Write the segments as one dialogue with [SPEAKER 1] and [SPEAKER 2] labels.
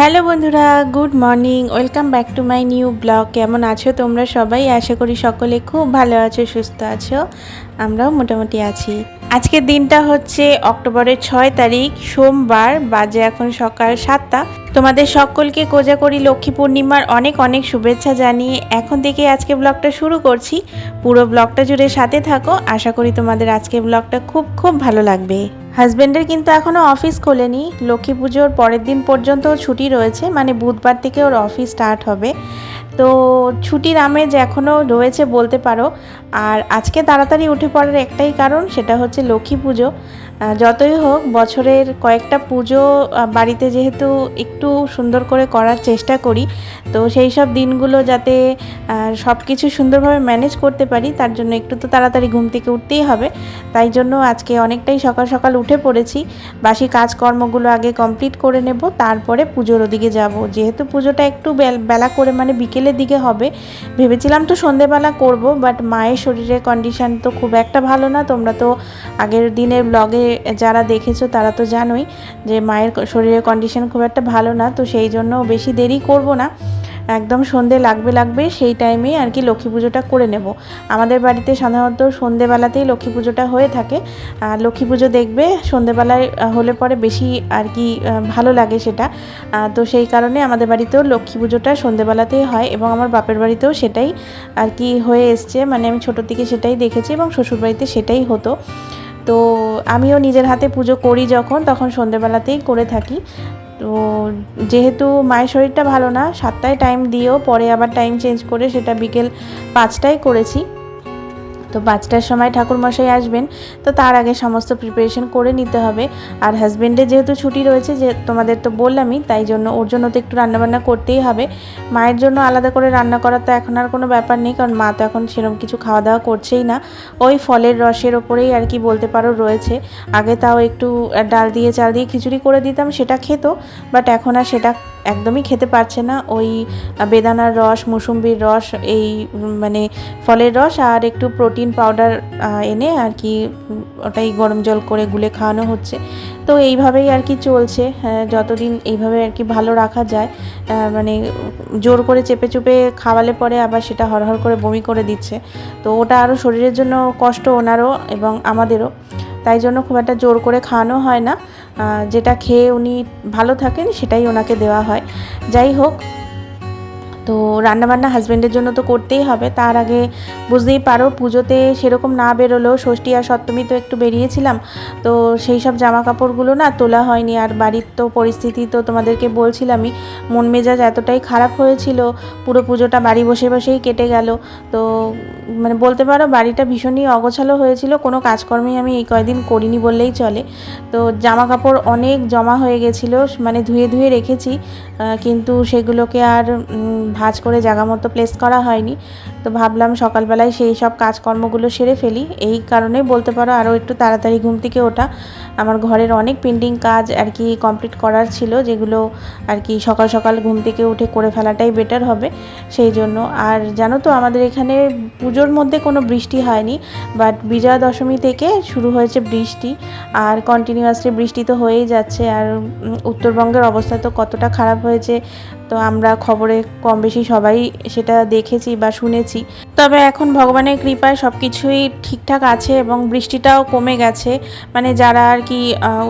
[SPEAKER 1] Hello বন্ধুরা, good morning, welcome back to my new blog. কেমন আছো তোমরা সবাই? আশা করি সকলে খুব ভালো আছো, সুস্থ আছো। আমরাও মোটামুটি আছি। আজকের দিনটা হচ্ছে অক্টোবরের ছয় তারিখ, সোমবার, বাজে এখন সকাল সাতটা। তোমাদের সকলকে কোজাকরি লক্ষ্মী পূর্ণিমার অনেক অনেক শুভেচ্ছা জানিয়ে এখন থেকে আজকে ব্লগটা শুরু করছি। পুরো ব্লগটা জুড়ে সাথে থাকো। আশা করি তোমাদের আজকে ব্লগটা খুব খুব ভালো লাগবে। হাজবেন্ডের কিন্তু এখনও অফিস খোলেনি। লক্ষ্মী পুজোর পরের দিন পর্যন্ত ছুটি রয়েছে মানে বুধবার থেকে ওর অফিস স্টার্ট হবে। তো ছুটির আমেজ এখনও রয়েছে বলতে পারো। আর আজকে তাড়াতাড়ি উঠে পড়ার একটাই কারণ, সেটা হচ্ছে লক্ষ্মী পুজো। যতই হোক, বছরের কয়েকটা পুজো বাড়িতে যেহেতু একটু সুন্দর করে করার চেষ্টা করি, তো সেই সব দিনগুলো যাতে সব কিছু সুন্দরভাবে ম্যানেজ করতে পারি, তার জন্য একটু তো তাড়াতাড়ি ঘুম থেকে উঠতেই হবে। তাই জন্য আজকে অনেকটাই সকাল সকাল উঠে পড়েছি। বাসি কাজকর্মগুলো আগে কমপ্লিট করে নেব, তারপরে পুজোর ওদিকে যাব। যেহেতু পুজোটা একটু বেল- করে মানে বিকেলের দিকে হবে। ভেবেছিলাম তো সন্ধেবেলা করব বাট মায়ের শরীরের কন্ডিশান তো খুব একটা ভালো না। তোমরা তো আগের দিনের ব্লগে যারা দেখেছ, তারা তো জানোই যে মায়ের শরীরের কন্ডিশান খুব একটা ভালো না, তো সেই জন্য বেশি দেরি করব না। একদম সন্ধে লাগবে লাগবে সেই টাইমেই আর কি লক্ষ্মী পুজোটা করে নেব। আমাদের বাড়িতে সাধারণত সন্ধেবেলাতেই লক্ষ্মী পুজোটা হয়ে থাকে। আর লক্ষ্মী পুজো দেখবে, সন্ধেবেলায় হলে পরে বেশি আর কি ভালো লাগে সেটা। তো সেই কারণে আমাদের বাড়িতেও লক্ষ্মী পুজোটা সন্ধেবেলাতেই হয় এবং আমার বাপের বাড়িতেও সেটাই আর কি হয়ে এসছে। মানে আমি ছোটোর থেকে সেটাই দেখেছি এবং শ্বশুরবাড়িতে সেটাই হতো। তো আমিও নিজের হাতে পুজো করি যখন, তখন সন্ধেবেলাতেই করে থাকি। তো যেহেতু মায়ের শরীরটা ভালো না, সাতটায় টাইম দিয়েও পরে আবার টাইম চেঞ্জ করে সেটা বিকেল পাঁচটায় করেছি। তো পাঁচটার সময় ঠাকুরমশাই আসবেন, তো তার আগে সমস্ত প্রিপারেশন করে নিতে হবে। আর হাজব্যান্ডের যেহেতু ছুটি রয়েছে, যে তোমাদের তো বললামই, তাই জন্য ওর জন্য তো একটু রান্নাবান্না করতেই হবে। মায়ের জন্য আলাদা করে রান্না করার তো এখন আর কোনো ব্যাপার নেই, কারণ মা তো এখন সেরকম কিছু খাওয়া দাওয়া করছেই না। ওই ফলের রসের ওপরেই আর কি বলতে পারো রয়েছে। আগে তাও একটু ডাল দিয়ে চাল দিয়ে খিচুড়ি করে দিতাম, সেটা খেত বাট এখন আর সেটা একদমই খেতে পারছে না। ওই বেদানার রস, মুসুম্বির রস, এই মানে ফলের রস আর একটু প্রোটিন পাউডার এনে আর কি ওটাই গরম জল করে গুলে খাওয়ানো হচ্ছে। তো এইভাবেই আর কি চলছে হ্যাঁ, যতদিন এইভাবে আর কি ভালো রাখা যায় মানে জোর করে চেপে চুপে খাওয়ালে পরে আবার সেটা হরহর করে বমি করে দিচ্ছে। তো ওটা আরও শরীরের জন্য কষ্ট ওনারও এবং আমাদেরও তাই জন্য খুব একটা জোর করে খাওয়ানো হয় না। যেটা খেয়ে উনি ভালো থাকেন সেটাই ওনাকে দেওয়া হয়। যাই হোক তো রান্নাবান্না হাজব্যান্ডের জন্য তো করতেই হবে। তার আগে বুঝতেই পারো, পুজোতে সেরকম না বেরোলেও ষষ্ঠী আর সপ্তমী তো একটু বেরিয়েছিলাম। তো সেই সব জামা কাপড়গুলো না তোলা হয়নি। আর বাড়ির তো পরিস্থিতি তো তোমাদেরকে বলছিলামই, মন মেজাজ এতটাই খারাপ হয়েছিল, পুরো পুজোটা বাড়ি বসে বসেই কেটে গেল। তো মানে বলতে পারো বাড়িটা ভীষণই অগোছালো হয়েছিল, কোনো কাজকর্মেই আমি এই কয়দিন করিনি বললেই চলে। তো জামা কাপড় অনেক জমা হয়ে গেছিল মানে ধুয়ে ধুয়ে রেখেছি কিন্তু সেগুলোকে আর ভাঁজ করে জায়গা মতো প্লেস করা হয়নি। তো ভাবলাম সকালবেলায় সেই সব কাজকর্মগুলো সেরে ফেলি। এই কারণে বলতে পারো আরও একটু তাড়াতাড়ি ঘুম থেকে ওঠা। আমার ঘরের অনেক পেন্ডিং কাজ আর কি কমপ্লিট করার ছিল, যেগুলো আর কি সকাল সকাল ঘুম থেকে উঠে করে ফেলাটাই বেটার হবে। সেই জন্য আর জানো তো আমাদের এখানে পুজোর মধ্যে কোনো বৃষ্টি হয়নি বাট বিজয়া দশমী থেকে শুরু হয়েছে বৃষ্টি আর কন্টিনিউয়াসলি বৃষ্টি তো হয়েই যাচ্ছে আর উত্তরবঙ্গের অবস্থা তো কতটা খারাপ হয়েছে, তো আমরা খবরে কম বেশি সবাই সেটা দেখেছি বা শুনেছি। পেরেছি তবে এখন ভগবানের কৃপায় সব কিছুই ঠিকঠাক আছে এবং বৃষ্টিটাও কমে গেছে। মানে যারা আর কি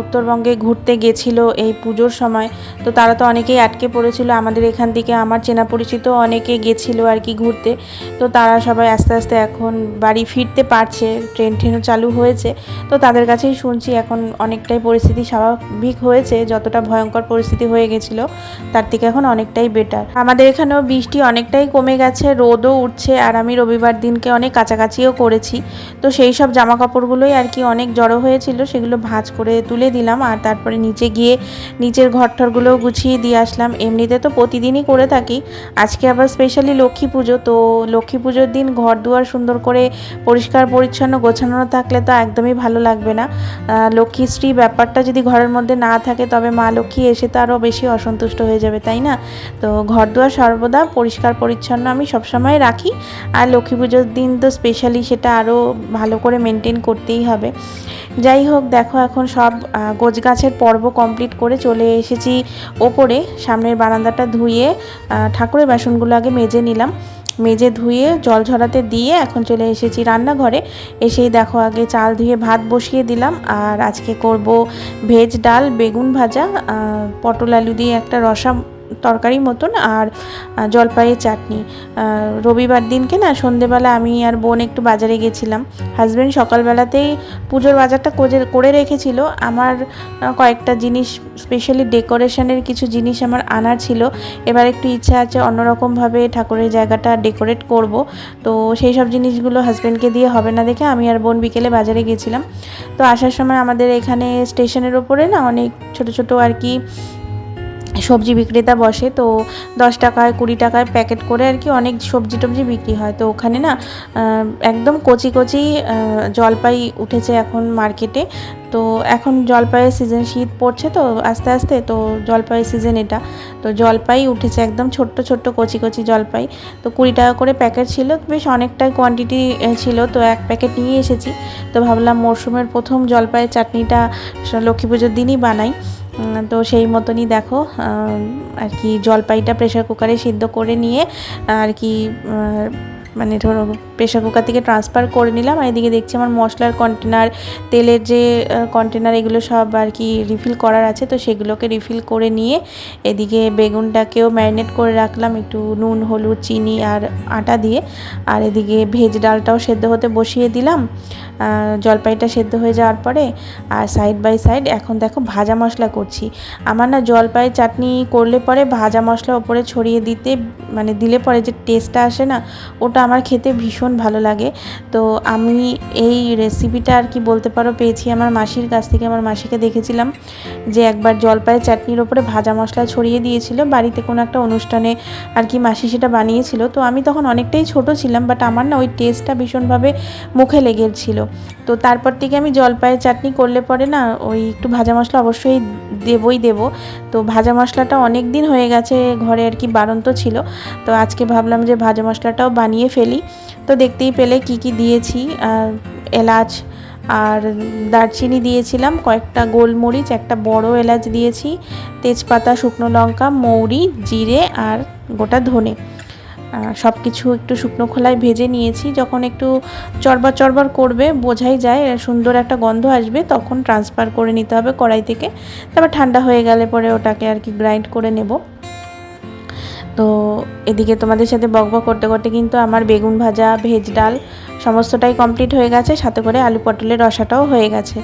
[SPEAKER 1] উত্তরবঙ্গে ঘুরতে গেছিল এই পুজোর সময়, তো তারা তো অনেকেই আটকে পড়েছিল। আমাদের এখান থেকে আমার চেনা পরিচিত অনেকে গেছিল আর কি ঘুরতে। তো তারা সবাই আস্তে আস্তে এখন বাড়ি ফিরতে পারছে। ট্রেন ট্রেনও চালু হয়েছে। তো তাদের কাছেই শুনছি এখন অনেকটাই পরিস্থিতি স্বাভাবিক হয়েছে। যতটা ভয়ঙ্কর পরিস্থিতি হয়ে গেছিল, তার থেকে এখন অনেকটাই বেটার আমাদের এখানেও বৃষ্টি অনেকটাই কমে গেছে, রোদও উঠছে আর আমি রবিবার দিনকে অনেক কাছাকাছিও করেছি। তো সেই সব জামা কাপড়গুলোই আর কি অনেক জড়ো হয়েছিল, সেগুলো ভাঁজ করে তুলে দিলাম আর তারপরে নিচে গিয়ে নিচের ঘরটরগুলোও গুছিয়ে দিয়ে আসলাম। এমনিতে তো প্রতিদিনই করে থাকি, আজকে আবার স্পেশালি লক্ষ্মী পুজো। তো লক্ষ্মী পুজোর দিন ঘর দুয়ার সুন্দর করে পরিষ্কার পরিচ্ছন্ন গোছানো থাকলে তো একদমই ভালো লাগবে না। লক্ষ্মীশ্রী ব্যাপারটা যদি ঘরের মধ্যে না থাকে, তবে মা লক্ষ্মী এসে তো আরও বেশি অসন্তুষ্ট হয়ে যাবে, তাই না? তো ঘর দুয়ার সর্বদা পরিষ্কার পরিচ্ছন্ন আমি সবসময় রাখি। আর লক্ষ্মী পুজোর দিন তো স্পেশালি সেটা আরও ভালো করে মেনটেন করতেই হবে। যাই হোক দেখো এখন সব আহ, গোছগাছের পর্ব কমপ্লিট করে চলে এসেছি ওপরে। সামনের বারান্দাটা ধুয়ে ঠাকুরের বাসনগুলো আগে মেজে নিলাম। মেজে ধুয়ে জল ঝরাতে দিয়ে এখন চলে এসেছি রান্নাঘরে। এসেই দেখো আগে চাল ধুয়ে ভাত বসিয়ে দিলাম। আর আজকে করব ভেজ ডাল বেগুন ভাজা পটল আলু দিয়ে একটা রসা তরকারি মতন আর জলপাইয়ের চাটনি। রবিবার দিনকে না সন্ধেবেলা আমি আর বোন একটু বাজারে গেছিলাম। হাজব্যান্ড সকালবেলাতেই পুজোর বাজারটা কোজে- করে রেখেছিল। আমার কয়েকটা জিনিস স্পেশালি ডেকোরেশনের কিছু জিনিস আমার আনার ছিল। এবার একটু ইচ্ছা আছে অন্যরকমভাবে ঠাকুরের জায়গাটা ডেকোরেট করব। তো সেই সব জিনিসগুলো হাজব্যান্ডকে দিয়ে হবে না দেখে আমি আর বোন বিকেলে বাজারে গেছিলাম। তো আসার সময় আমাদের এখানে স্টেশনের ওপরে না অনেক ছোট ছোট আর কি সবজি বিক্রেতা বসে, তো দশ টাকায় কুড়ি টাকায় প্যাকেট করে আর কি অনেক সবজি টবজি বিক্রি হয়। তো ওখানে না একদম কচি কচি জলপাই উঠেছে এখন মার্কেটে তো এখন জলপাইয়ের সিজন শীত পড়ছে তো আস্তে আস্তে, তো জলপাইয়ের সিজন এটা। তো জলপাই উঠেছে একদম ছোট্ট ছোট্ট কচি কচি জলপাই। তো কুড়ি টাকা করে প্যাকেট ছিল, বেশ অনেকটাই কোয়ান্টিটি ছিল। তো এক প্যাকেট নিয়ে এসেছি। তো ভাবলাম মরশুমের প্রথম জলপাইয়ের চাটনিটা লক্ষ্মী পুজোর দিনই বানাই। তো সেই মতনই দেখো আর কি জলপাইটা প্রেশার কুকারে সিদ্ধ করে নিয়ে আর কি মানে ধরো প্রেশার কুকার থেকে ট্রান্সফার করে নিলাম আর এদিকে দেখছি আমার মশলার কন্টেনার তেলের যে কন্টেনার এগুলো সব আর কি রিফিল করার আছে, তো সেগুলোকে রিফিল করে নিয়ে এদিকে বেগুনটাকেও ম্যারিনেট করে রাখলাম, একটু নুন, হলুদ, চিনি আর আটা দিয়ে। আর এদিকে ভেজ ডালটাও সেদ্ধ হতে বসিয়ে দিলাম জলপাইটা সেদ্ধ হয়ে যাওয়ার পরে আর সাইড বাই সাইড এখন দেখো ভাজা মশলা করছি। আমার না জলপাইয়ের চাটনি করলে পরে ভাজা মশলা ওপরে ছড়িয়ে দিতে মানে দিলে পরে যে টেস্টটা আসে না, ওটা আমার খেতে ভীষণ ভালো লাগে। তো আমি এই রেসিপিটা আর কি বলতে পারো, পেয়েছি আমার মাসির কাছ থেকে। আমার মাসিকে দেখেছিলাম যে একবার জলপাইয়ের চাটনির ওপরে ভাজা মশলা ছড়িয়ে দিয়েছিল। বাড়িতে কোনো একটা অনুষ্ঠানে আর কি মাসি সেটা বানিয়েছিল। তো আমি তখন অনেকটাই ছোট ছিলাম বাট আমার না ওই টেস্টটা ভীষণভাবে মুখে লেগেছিল। তো তারপর থেকে আমি জলপাইয়ের চাটনি করলে পরে না ওই একটু ভাজা মশলা অবশ্যই দেবই দেব। তো ভাজা মশলাটা অনেক দিন হয়ে গেছে, ঘরে আর কি বারন্ত ছিল। তো আজকে ভাবলাম যে ভাজা মশলাটাও বানিয়ে ফেলি। তো দেখতেই পেলে কি কি দিয়েছি এলাচ আর দারচিনি দিয়েছিলাম, কয়েকটা গোলমরিচ, একটা বড় এলাচ দিয়েছি, তেজপাতা, শুকনো লঙ্কা, মৌরি, জিরে আর গোটা ধনে। সব কিছু একটু শুকনো খোলায় ভেজে নিয়েছি, যখন একটু চরবার চরবার করবে, বোঝাই যায়, সুন্দর একটা গন্ধ আসবে, তখন ট্রান্সফার করে নিতে হবে কড়াই থেকে। তারপর ঠান্ডা হয়ে গেলে পরে ওটাকে আর কি গ্রাইন্ড করে নেব। তো এদিকে তোমাদের সাথে বকবক করতে করতে কিন্তু আমার বেগুন ভাজা ভেজ ডাল সমস্তটাই কমপ্লিট হয়ে গেছে, সাথে করে আলু পটলের রসাটাও হয়ে গেছে।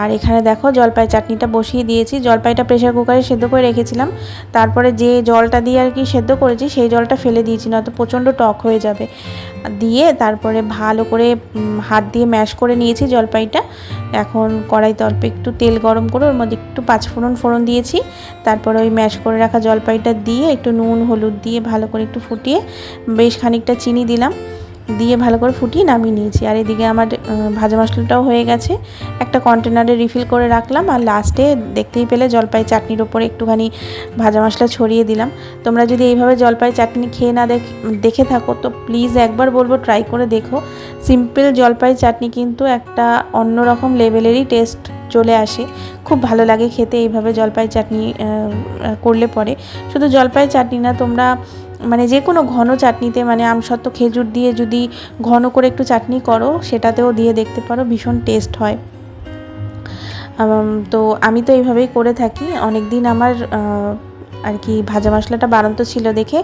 [SPEAKER 1] আর এখানে দেখো জলপাই চাটনিটা বসিয়ে দিয়েছি, জলপাইটা প্রেশার কুকারে সেদ্ধ করে রেখেছিলাম। তারপরে যে জলটা দিয়ে আর কি সেদ্ধ করেছি, সেই জলটা ফেলে দিয়েছি, নয়তো প্রচণ্ড টক হয়ে যাবে। দিয়ে তারপরে ভালো করে হাত দিয়ে ম্যাশ করে নিয়েছি জলপাইটা। এখন কড়াইতে অল্প একটু তেল গরম করে ওর মধ্যে একটু পাঁচফোড়ন ফোড়ন দিয়েছি। তারপরে ওই ম্যাশ করে রাখা জলপাইটা দিয়ে একটু নুন, হলুদ দিয়ে ভালো করে একটু ফুটিয়ে বেশ খানিকটা চিনি দিলাম। দিয়ে ভালো করে ফুটিয়ে নামিয়ে নিয়েছি। আর এদিকে আমার ভাজা মশলাটাও হয়ে গেছে। একটা কন্টেনারে রিফিল করে রাখলাম আর লাস্টে দেখতেই পেলে জলপাই চাটনির ওপরে একটুখানি ভাজা মশলা ছড়িয়ে দিলাম। তোমরা যদি এইভাবে জলপাই চাটনি খেয়ে না দেখ থাকো, তো প্লিজ একবার বলব ট্রাই করে দেখো। সিম্পল জলপাই চাটনি কিন্তু একটা অন্যরকম লেভেলেরই টেস্ট চলে আসে। খুব ভালো লাগে খেতে এইভাবে জলপাই চাটনি করলে পরে। শুধু জলপাই চাটনি না, তোমরা মানে যে কোনো ঘন চাটনিতে মানে আমসত্ত্ব, খেজুর দিয়ে যদি ঘন করে একটু চাটনি করো, সেটাতেও দিয়ে দেখতে পারো ভীষণ টেস্ট হয়। তো আমি তো এইভাবেই করে থাকি। অনেক দিন আমার আর কি ভাজা মশলাটা বাড়ন্ত ছিল দেখে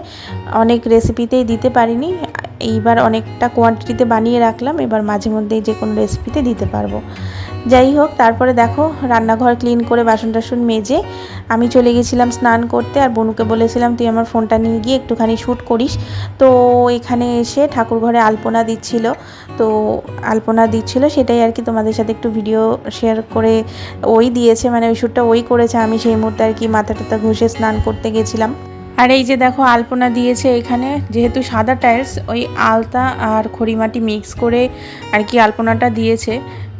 [SPEAKER 1] অনেক রেসিপিতেই দিতে পারিনি। এইবার অনেকটা কোয়ান্টিটিতে বানিয়ে রাখলাম, এবার মাঝে মধ্যেই যে কোনো রেসিপিতে দিতে পারব। যাই হোক, তারপরে দেখো, রান্নাঘর ক্লিন করে বাসন টাসন মেজে আমি চলে গেছিলাম স্নান করতে আর বনুকে বলেছিলাম, তুই আমার ফোনটা নিয়ে গিয়ে একটুখানি শ্যুট করিস। তো এখানে এসে ঠাকুর ঘরে আলপনা দিচ্ছিল। তো আলপনা দিচ্ছিল, সেটাই আর কি তোমাদের সাথে একটু ভিডিও শেয়ার করে ওই দিয়েছে মানে ওই শ্যুটটা ওই করেছে। আমি সেই মুহূর্তে আর কি মাথা টাথা ঘষে স্নান করতে গেছিলাম। আর এই যে দেখো আলপনা দিয়েছে এখানে, যেহেতু সাদা টাইলস ওই আলতা আর খড়িমাটি মিক্স করে আর কি আলপনাটা দিয়েছে।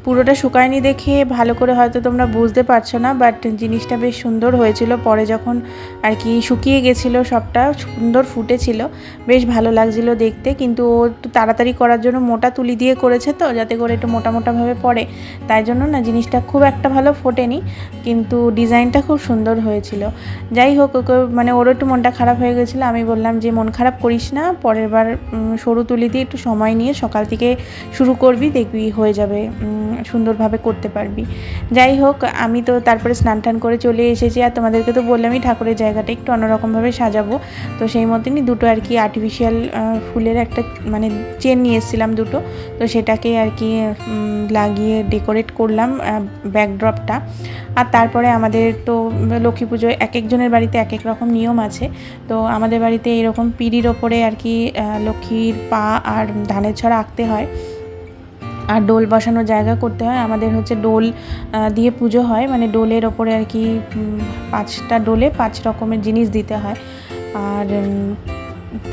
[SPEAKER 1] পুরোটা শুকায়নি দেখে ভালো করে হয়তো তোমরা বুঝতে পারছ না বাট জিনিসটা বেশ সুন্দর হয়েছিল। পরে যখন আর কি শুকিয়ে গেছিল সবটা, সুন্দর ফুটেছিল, বেশ ভালো লাগছিল দেখতে। কিন্তু ও একটু তাড়াতাড়ি করার জন্য মোটা তুলি দিয়ে করেছে তো, যাতে করে একটু মোটা মোটাভাবে পড়ে। তাই জন্য না জিনিসটা খুব একটা ভালো ফোটেনি, কিন্তু ডিজাইনটা খুব সুন্দর হয়েছিল। যাই হোক, ওকে মানে ওরও একটু মনটা খারাপ হয়ে গেছিল। আমি বললাম যে, মন খারাপ করিস না, পরের বার সরু তুলি দিয়ে একটু সময় নিয়ে সকাল থেকে শুরু করবি, দেখবি হয়ে যাবে। সুন্দরভাবে করতে পারবি। যাই হোক, আমি তো তারপরে স্নান টান করে চলে এসেছি আর তোমাদেরকে তো বললামই ঠাকুরের জায়গাটা একটু অন্যরকমভাবে সাজাবো। তো সেই মতনই দুটো আর কি আর্টিফিশিয়াল ফুলের একটা মানে চেন নিয়ে এসেছিলাম দুটো। তো সেটাকে আর কি লাগিয়ে ডেকোরেট করলাম ব্যাকড্রপটা আর তারপরে আমাদের তো লক্ষ্মী পুজোয় এক একজনের বাড়িতে এক এক রকম নিয়ম আছে। তো আমাদের বাড়িতে এরকম পিড়ির ওপরে আর কি লক্ষ্মীর পা আর ধানের ছড়া আঁকতে হয়। আর ডোল বসানোর জায়গা করতে হয়। আমাদের হচ্ছে ডোল দিয়ে পুজো হয়। মানে ডোলের ওপরে আর কি পাঁচটা ডোলে পাঁচ রকমের জিনিস দিতে হয়। আর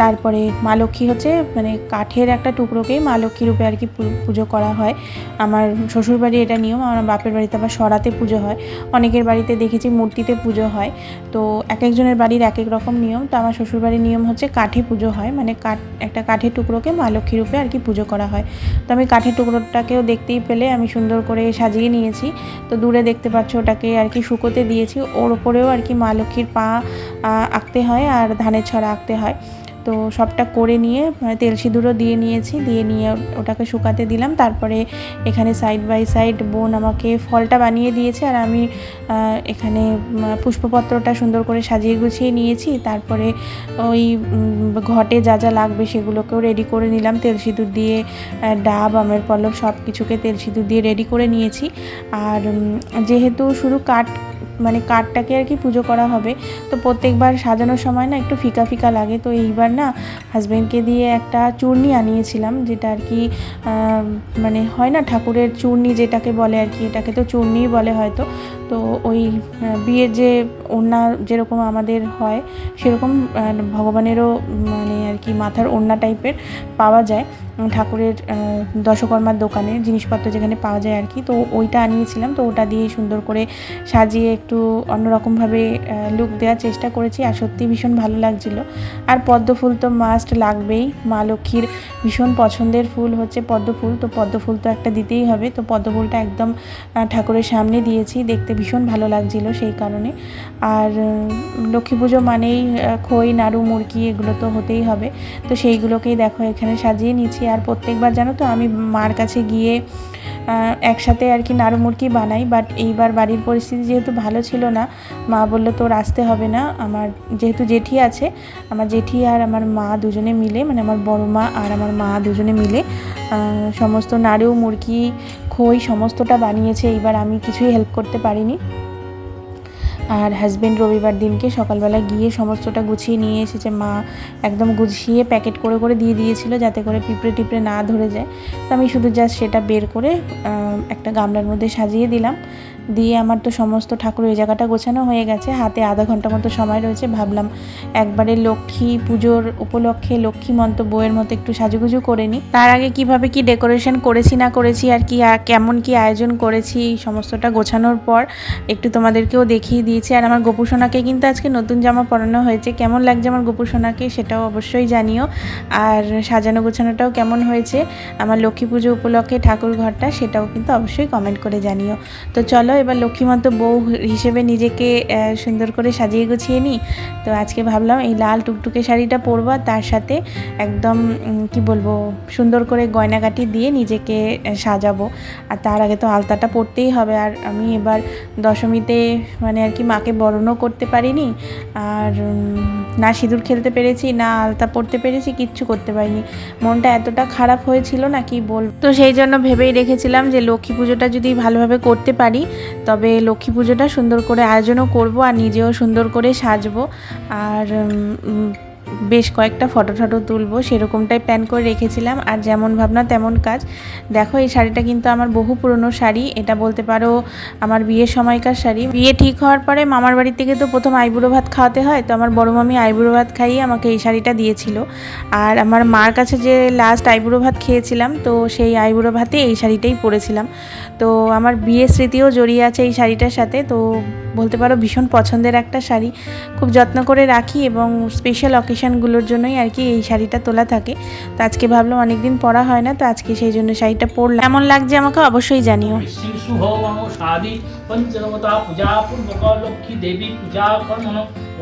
[SPEAKER 1] তারপরে মা লক্ষ্মী হচ্ছে মানে কাঠের একটা টুকরোকেই মা লক্ষ্মী রূপে আর কি পুজো করা হয়। আমার শ্বশুরবাড়ি এটা নিয়ম, আমার বাপের বাড়িতে আবার সরাতে পুজো হয়। অনেকের বাড়িতে দেখেছি মূর্তিতে পুজো হয়। তো এক একজনের বাড়ির এক এক রকম নিয়ম। তো আমার শ্বশুরবাড়ির নিয়ম হচ্ছে কাঠে পুজো হয় মানে কাঠ, একটা কাঠের টুকরোকে মা লক্ষ্মী রূপে আর কি পুজো করা হয়। তো আমি কাঠের টুকরোটাকেও দেখতেই পেলে, আমি সুন্দর করে সাজিয়ে নিয়েছি। তো দূরে দেখতে পাচ্ছ ওটাকে আর কি শুকোতে দিয়েছি। ওর ওপরেও আর কি মা লক্ষ্মীর পা আঁকতে হয় আর ধানের ছড়া আঁকতে হয়। তো সবটা করে নিয়ে মানে তেল সিঁদুরও দিয়ে নিয়েছি, দিয়ে নিয়ে ওটাকে শুকাতে দিলাম। তারপরে এখানে সাইড বাই সাইড বোন আমাকে ফলটা বানিয়ে দিয়েছে আর আমি এখানে পুষ্পপত্রটা সুন্দর করে সাজিয়ে গুছিয়ে নিয়েছি। তারপরে ওই ঘটে যা যা লাগবে সেগুলোকেও রেডি করে নিলাম। তেল সিঁদুর দিয়ে ডাব, আমের পল্লব সব কিছুকে তেল সিঁদুর দিয়ে রেডি করে নিয়েছি। আর যেহেতু শুধু কাঠ মানে কাঠটাকে আর কি পুজো করা হবে। তো প্রত্যেকবার সাজানোর সময় না একটু ফিকা ফিকা লাগে। তো এইবার না হাজব্যান্ডকে দিয়ে একটা চূর্ণি আনিয়েছিলাম, যেটা আর কি মানে হয় না ঠাকুরের চূর্ণি যেটাকে বলে আর কি, এটাকে তো চূর্ণিই বলে হয়তো। তো ওই বিয়ের যে ওড়না যেরকম আমাদের হয়, সেরকম ভগবানেরও মানে আর কি মাথার ওড়না টাইপের পাওয়া যায় ঠাকুরের দশকর্মার দোকানে, জিনিসপত্র যেখানে পাওয়া যায় আর কি। তো ওইটা আনিয়েছিলাম, তো ওটা দিয়ে সুন্দর করে সাজিয়ে একটু অন্যরকমভাবে লুক দেওয়ার চেষ্টা করেছি, আর সত্যি ভীষণ ভালো লাগছিল। আর পদ্ম ফুল তো মাস্ট লাগবেই, মা লক্ষ্মীর ভীষণ পছন্দের ফুল হচ্ছে পদ্ম ফুল, তো পদ্ম ফুল তো একটা দিতেই হবে, তো পদ্ম ফুলটা একদম ঠাকুরের সামনে দিয়েছি, দেখতে ভীষণ ভালো লাগছিল সেই কারণে। আর লক্ষ্মী পুজো মানেই খই, নাড়ু, মুরগি এগুলো তো হতেই হবে। তো সেইগুলোকেই দেখো এখানে সাজিয়ে নিচ্ছি। আর প্রত্যেকবার জানো তো আমি মার কাছে গিয়ে একসাথে আর কি নাড়ু মুরগি বানাই বাট এইবার বাড়ির পরিস্থিতি যেহেতু ভালো ছিল না, মা বলল তোর আসতে হবে না, আমার যেহেতু জেঠি আছে, আমার জেঠি আর আমার মা দুজনে মিলে মানে আমার বড় মা আর আমার মা দুজনে মিলে সমস্ত নাড়ু মুরগি খই, সমস্তটা বানিয়েছে, এইবার আমি কিছুই হেল্প করতে পারিনি। আর হাজব্যান্ড রবিবার দিনকে সকালবেলা গিয়ে সমস্তটা গুছিয়ে নিয়ে এসেছে। মা একদম গুছিয়ে প্যাকেট করে করে দিয়ে দিয়েছিল যাতে করে পিঁপড়ে টিপড়ে না ধরে যায়। তো আমি শুধু জাস্ট সেটা বের করে একটা গামলার মধ্যে সাজিয়ে দিলাম। দিয়ে আমার তো সমস্ত ঠাকুর ওই জায়গাটা গোছানো হয়ে গেছে, হাতে আধা ঘণ্টা মতো সময় রয়েছে, ভাবলাম একবারে লক্ষ্মী পুজোর উপলক্ষে লক্ষ্মী মন্ত বইয়ের মতো একটু সাজুগুজু করে নিই। তার আগে কীভাবে কি ডেকোরেশন করেছি না করেছি, আর কি কেমন কি আয়োজন করেছি সমস্তটা গোছানোর পর একটু তোমাদেরকেও দেখিয়ে দিয়েছি। আর আমার গোপুসোনাকে কিন্তু আজকে নতুন জামা পরানো হয়েছে, কেমন লাগছে আমার গোপুসোনাকে সেটাও অবশ্যই জানিও। আর সাজানো গোছানোটাও কেমন হয়েছে, আমার লক্ষ্মী পুজো উপলক্ষে ঠাকুর ঘরটা সেটাও কিন্তু অবশ্যই কমেন্ট করে জানিও। তো চলো এবার লক্ষ্মীমন্ত বউ হিসেবে নিজেকে সুন্দর করে সাজিয়ে গুছিয়ে নিই তো আজকে ভাবলাম এই লাল টুকটুকে শাড়িটা পরবো তার সাথে একদম কি বলব, সুন্দর করে গয়নাগাটি দিয়ে নিজেকে সাজাবো। আর তার আগে তো আলতাটা পরতেই হবে। আর আমি এবার দশমীতে মানে আর কি মাকে বরণও করতে পারিনি। আর না সিঁদুর খেলতে পেরেছি, না আলতা পরতে পেরেছি, কিচ্ছু করতে পারিনি। মনটা এতটা খারাপ হয়েছিল না, কি বল তো সেই জন্য ভেবেই রেখেছিলাম যে লক্ষ্মী পুজোটা যদি ভালোভাবে করতে পারি তবে লক্ষ্মী পুজোটা সুন্দর করে আয়োজনও করব আর নিজেও সুন্দর করে সাজবো। আর বেশ কয়েকটা ফটো টটো তুলবো, সেরকমটাই প্ল্যান করে রেখেছিলাম। আর যেমন ভাবনা তেমন কাজ। দেখো, এই শাড়িটা কিন্তু আমার বহু পুরনো শাড়ি। এটা বলতে পারো আমার বিয়ের সময়কার শাড়ি। বিয়ে ঠিক হওয়ার পরে মামার বাড়ি থেকে তো প্রথম আইবুড়ো ভাত খাওয়াতে হয়, তো আমার বড় মামি আইবুড়ো ভাত খাইয়ে আমাকে এই শাড়িটা দিয়েছিল। আর আমার মার কাছে যে লাস্ট আইবুড়ো ভাত খেয়েছিলাম, তো সেই আইবুড়ো ভাতে এই শাড়িটাই পরেছিলাম। তো আমার বিয়ের স্মৃতিও জড়িয়ে আছে এই শাড়িটার সাথে। তো বলতে পারো ভীষণ পছন্দের একটা শাড়ি। খুব যত্ন করে রাখি এবং স্পেশাল অকেশনগুলোর জন্যই আর কি এই শাড়িটা তোলা থাকে। তো আজকে ভাবলাম অনেকদিন পরা হয় না, তো আজকে সেই জন্য শাড়িটা পরলাম। কেমন লাগছে আমাকে অবশ্যই জানিও।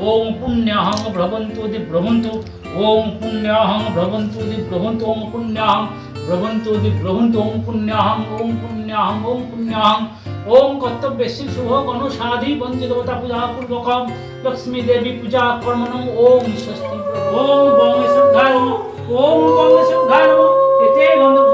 [SPEAKER 2] ওম পুণ্যাহং ভ্রবন্তু ভ্রবন্তু। ওম পুণ্যাহং ভ্রবন্তু ভ্রবন্তু। ওম পুণ্যাহং ভ্রবন্তু ভ্রবন্তু। ওম পুণ্যাহং ওম পুণ্যাহং ওম পুণ্যাহং। ওম কর্তব্যেশি শুভ গণ সাধি পঞ্চদেবতা পূজা পূর্বক লক্ষ্মী দেবী পূজা কর্মণ ওম স্বস্তি ওম বঙ্গে শ্রদ্ধায় ওম বঙ্গে শ্রদ্ধায় এতে গন্ধ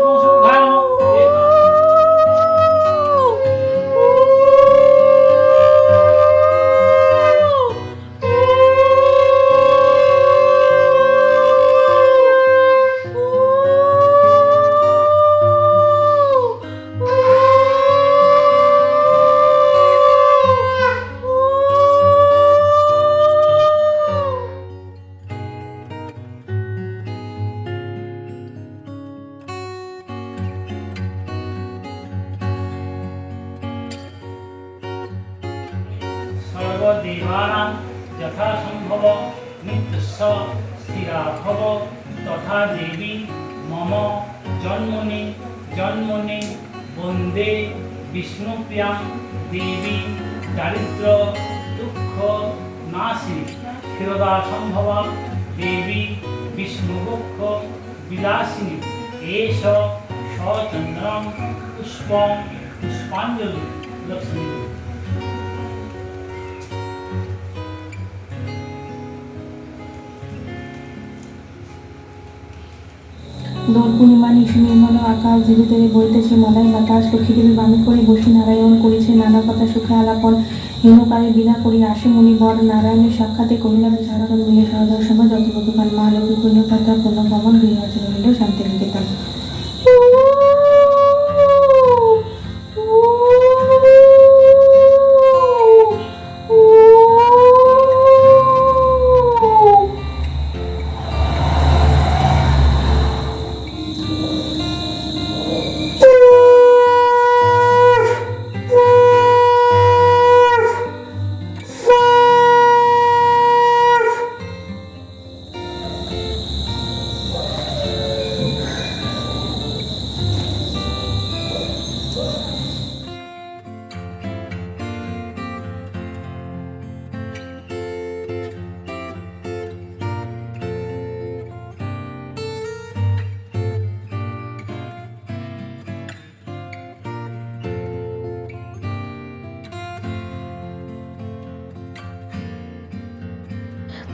[SPEAKER 2] ক্ষীরদা देवी দেবী বিষ্ণুবক্ষ বিলাসিনী এষ সচন্দ্রম পুষ্পং পুষ্পাঞ্জলি
[SPEAKER 3] দোল পূর্ণিমা নিশু নির্মল আকাশ ধীরে ধীরে বইতেছে মলাই বাতাস, লক্ষ্মীদেবী বামি করে বসে নারায়ণ করেছে নানা কথা, সুখে আলাপন। হিমকারে বিনা করি আসে মুনি বর নারায়ণের সাক্ষাতে কবিনাথ সারাগণ মিলে সহদর্শন যত গতকাল মা লক্ষ্মী পূর্ণ তথা পূর্ণ রইল শান্তি নিকেতন।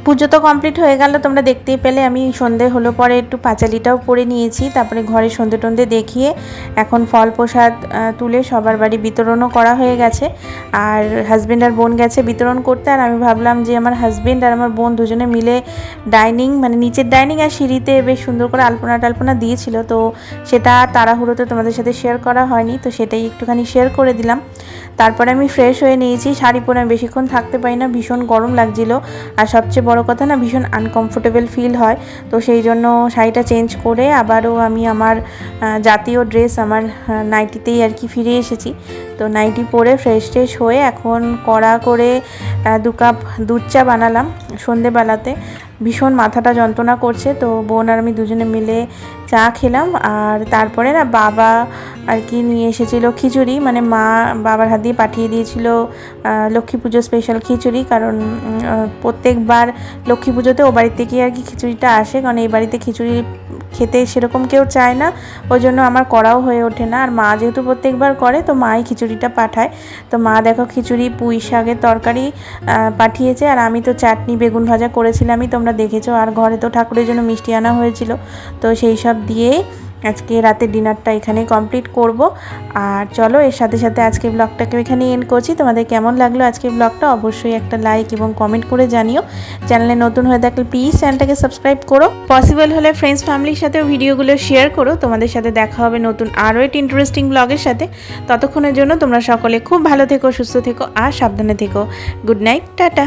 [SPEAKER 1] পুজো তো কমপ্লিট হয়ে গেল, তোমরা দেখতেই পেলে, আমি সন্ধে হলো পরে একটু পাঁচালিটাও পরে নিয়েছি, তারপরে ঘরে সন্ধে টন্ধে দেখিয়ে এখন ফল প্রসাদ তুলে সবার বাড়ি বিতরণও করা হয়ে গেছে, আর হাজব্যান্ড আর বোন গেছে বিতরণ করতে, আর আমি ভাবলাম যে আমার হাজব্যান্ড আর আমার বোন দুজনে মিলে ডাইনিং মানে নিচের ডাইনিং আর সিঁড়িতে বেশ সুন্দর করে আলপনা টালপনা দিয়েছিল, তো সেটা তাড়াহুড়োতে তোমাদের সাথে শেয়ার করা হয়নি, তো সেটাই একটুখানি শেয়ার করে দিলাম। তারপরে আমি ফ্রেশ হয়ে নিয়েছি, শাড়ি পরে বেশিক্ষণ থাকতে পারি না, ভীষণ গরম লাগছিল, আর সবচেয়ে বড় কথা না, ভীষণ আনকমফোর্টেবল ফিল হয়। তো সেই জন্য শাড়িটা চেঞ্জ করে আবারও আমি আমার জাতীয় ড্রেস আমার নাইটিতেই আর কি ফিরে এসেছি। তো নাইটি পরে ফ্রেশ ট্রেশ হয়ে এখন কড়া করে দু কাপ দুধ চা বানালাম সন্ধেবেলাতে। ভীষণ মাথাটা যন্ত্রণা করছে, তো বোন আর আমি দুজনে মিলে চা খেলাম। আর তারপরে না বাবা আর কি নিয়ে এসেছিল খিচুড়ি। মানে মা বাবার হাত দিয়ে পাঠিয়ে দিয়েছিল লক্ষ্মী পুজো স্পেশাল খিচুড়ি। কারণ প্রত্যেকবার লক্ষ্মী পুজোতে ও বাড়ি থেকেই আর কি খিচুড়িটা আসে। কারণ এই বাড়িতে খিচুড়ি খেতে সেরকম কেউ চায় না। ওই জন্য আমার করাও হয়ে ওঠে না। আর মা যেহেতু প্রত্যেকবার করে, তো মাই খিচুড়িটা পাঠায়। তো মা দেখো খিচুড়ি, পুঁই শাকের তরকারি পাঠিয়েছে। আর আমি তো চাটনি, বেগুন ভাজা করেছিলামই। তোমরা দেখেছ, আর ঘরে তো ঠাকুরের জন্য মিষ্টি আনা হয়েছিল। তো সেই সব দিয়েই আজকে রাতের ডিনারটা এখানে কমপ্লিট করব। আর চলো, এর সাথে সাথে আজকে ব্লগটাকে এখানে এন্ড করছি। তোমাদের কেমন লাগল আজকে ব্লগটা অবশ্যই একটা লাইক এবং কমেন্ট করে জানিও। চ্যানেলে নতুন হয়ে থাকলে প্লিজ চ্যানেলটাকে সাবস্ক্রাইব করো। পসিবল হলে ফ্রেন্ডস ফ্যামিলির সাথেও ভিডিওগুলো শেয়ার করো। তোমাদের সাথে দেখা হবে নতুন আরও একটি ইন্টারেস্টিং ব্লগের সাথে। ততক্ষণের জন্য তোমরা সকলে খুব ভালো থেকো, সুস্থ থেকো আর সাবধানে থেকো। Good night tata.